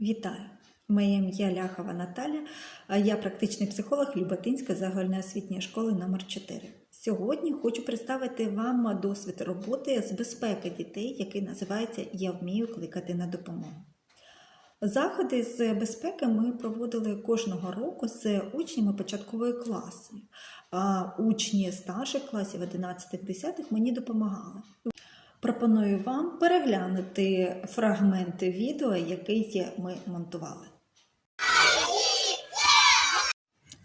Вітаю! Моє ім'я Ляхова Наталя, я практичний психолог Люботинської загальноосвітньої школи номер 4 Сьогодні хочу представити вам досвід роботи з безпеки дітей, який називається Я вмію кликати на допомогу. Заходи з безпеки ми проводили кожного року з учнями початкової класи, а учні старших класів 11-10 мені допомагали. Пропоную вам переглянути фрагменти відео, які ми монтували.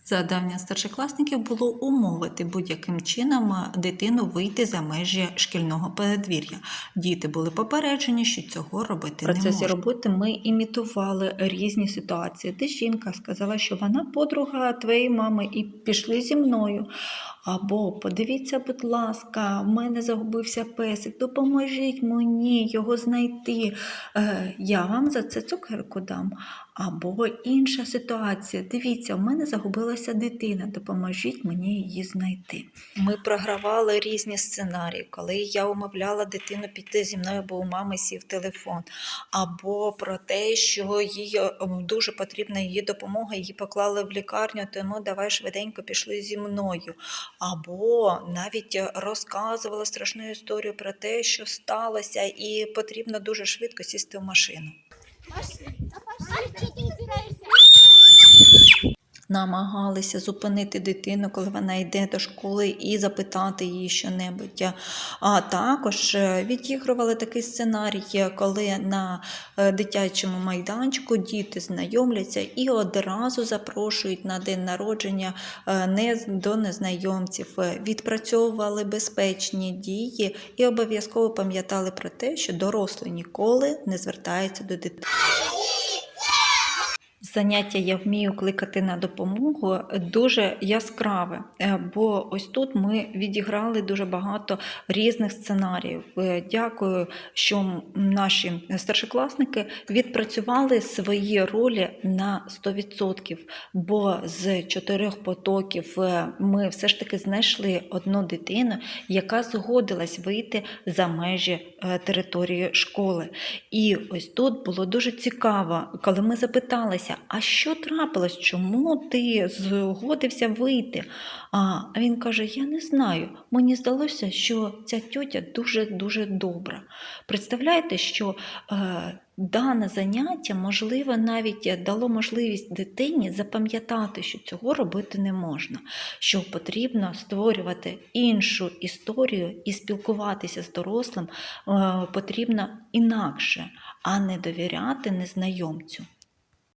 Завдання старшокласників було умовити будь-яким чином дитину вийти за межі шкільного передвір'я. Діти були попереджені, що цього робити В не процесі можна. роботи ми імітували різні ситуації, де жінка сказала, що вона подруга твоєї мами, і пішли зі мною. Або подивіться, будь ласка, в мене загубився песик, допоможіть мені його знайти. Е, я вам за це цукерку дам. Або інша ситуація. Дивіться, в мене загубилася дитина, допоможіть мені її знайти. Ми програвали різні сценарії, коли я умовляла дитину піти зі мною, бо у мами сів телефон, або про те, що їй е, дуже потрібна її допомога, її поклали в лікарню, тому давай швиденько пішли зі мною. Або навіть розказувала страшну історію про те, що сталося, і потрібно дуже швидко сісти в машину. Намагалися зупинити дитину, коли вона йде до школи, і запитати її щонебудь. А також е, відігрували такий сценарій, коли на е, дитячому майданчику діти знайомляться і одразу запрошують на день народження е, не до незнайомців, відпрацьовували безпечні дії і обов'язково пам'ятали про те, що дорослий ніколи не звертається до дитини. Заняття я вмію кликати на допомогу дуже яскраве, е, бо ось тут ми відіграли дуже багато різних сценаріїв. Е, Дякую, що наші старшокласники відпрацювали свої ролі на 100%, бо з чотирьох потоків е, ми все ж таки знайшли одну дитину, яка згодилась вийти за межі е, території школи. І ось тут було дуже цікаво, коли ми запиталися, а що трапилось, чому ти згодився вийти? А він каже: Я не знаю. Мені здалося, що ця тьотя дуже-дуже добра. Представляєте, що е, дане заняття, можливо, навіть дало можливість дитині запам'ятати, що цього робити не можна, що потрібно створювати іншу історію і спілкуватися з дорослим е, потрібно інакше, а не довіряти незнайомцю.